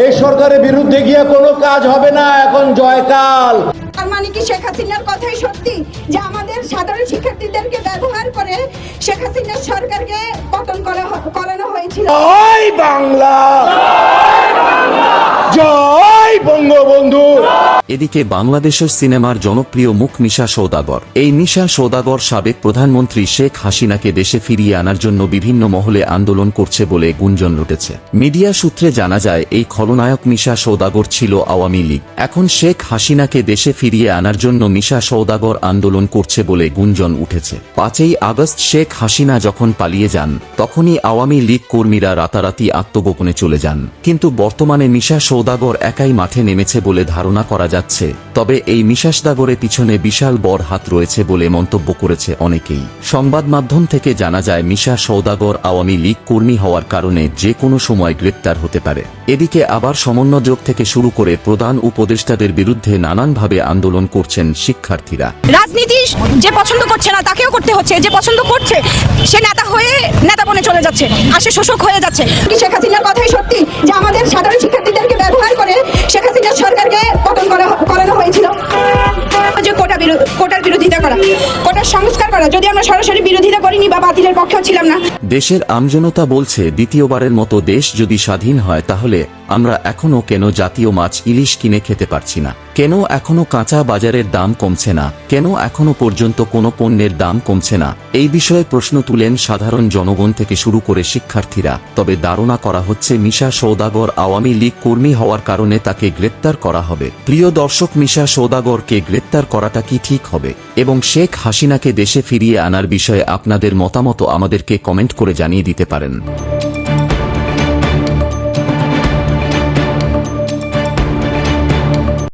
এই সরকারের বিরুদ্ধে গিয়ে কোনো কাজ হবে না এখন জয়কাল। তার মানে কি শেখ হাসিনার কথাই সত্যি? যে আমাদের সাধারণ শিক্ষার্থীদেরকে ব্যবহার করে শেখ হাসিনার সরকারকে পতন করা করানো হয়েছিল। জয় বাংলা! জয় এদিকে বাংলাদেশের সিনেমার জনপ্রিয় মুখ নিশা সৌদাগর। এই নিশা সৌদাগর সাবেক প্রধানমন্ত্রী শেখ হাসিনাকে দেশে ফিরিয়ে আনার জন্য বিভিন্ন মহলে আন্দোলন করছে বলে গুঞ্জন উঠেছে। মিডিয়া সূত্রে জানা যায়, এই খলনায়ক নিশা সৌদাগর ছিল আওয়ামী লীগ। এখন শেখ হাসিনাকে দেশে ফিরিয়ে আনার জন্য নিশা সৌদাগর আন্দোলন করছে বলে গুঞ্জন উঠেছে। পাঁচই আগস্ট শেখ হাসিনা যখন পালিয়ে যান, তখনই আওয়ামী লীগ কর্মীরা রাতারাতি আত্মগোপনে চলে যান। কিন্তু বর্তমানে মিশা সৌদাগর একাই মাঠে নেমেছে বলে ধারণা করা যাচ্ছে। তবে এই মিশাসদাগরের পিছনে বিশাল বড় হাত রয়েছে বলে মন্তব্য করেছে অনেকেই। সংবাদ মাধ্যম থেকে জানা যায়, মিশা সৌদাগর আওয়ামী লীগ কর্মী হওয়ার কারণে যে কোনো সময় গ্রেপ্তার হতে পারে। এদিকে আবার সমন্বয়ক থেকে শুরু করে প্রধান উপদেষ্টাদের বিরুদ্ধে নানানভাবে আন্দোলন করছেন শিক্ষার্থীরা। রাজনীতি যে পছন্দ করছে না, তাকেও করতে হচ্ছে। যে পছন্দ করছে, সে নেতা হয়ে নেতা বনে চলে যাচ্ছে আর সে শোষক হয়ে যাচ্ছে। শেখ হাসিনার কথাই সত্যি যে আমাদের সাধারণ শিক্ষার্থীদেরকে ব্যবহার করে শেখ হাসিনার সরকারকে কোটার বিরোধিতা করা, কোটার সংস্কার করা। যদি আমরা সরাসরি বিরোধিতা করিনি বা বাতিলের পক্ষেও ছিলাম না। দেশের আমজনতা বলছে, দ্বিতীয়বারের মতো দেশ যদি স্বাধীন হয়, তাহলে আমরা এখনও কেন জাতীয় মাছ ইলিশ কিনে খেতে পারছি না? কেন এখনও কাঁচা বাজারের দাম কমছে না? কেন এখনও পর্যন্ত কোনো পণ্যের দাম কমছে না? এই বিষয়ে প্রশ্ন তুলেন সাধারণ জনগণ থেকে শুরু করে শিক্ষার্থীরা। তবে ধারণা করা হচ্ছে মিশা সৌদাগর আওয়ামী লীগ কর্মী হওয়ার কারণে তাকে গ্রেপ্তার করা হবে। প্রিয় দর্শক, মিশা সৌদাগরকে গ্রেপ্তার করাটা কি ঠিক হবে? এবং শেখ হাসিনাকে দেশে ফিরিয়ে আনার বিষয়ে আপনাদের মতামত আমাদেরকে কমেন্ট করে জানিয়ে দিতে পারেন।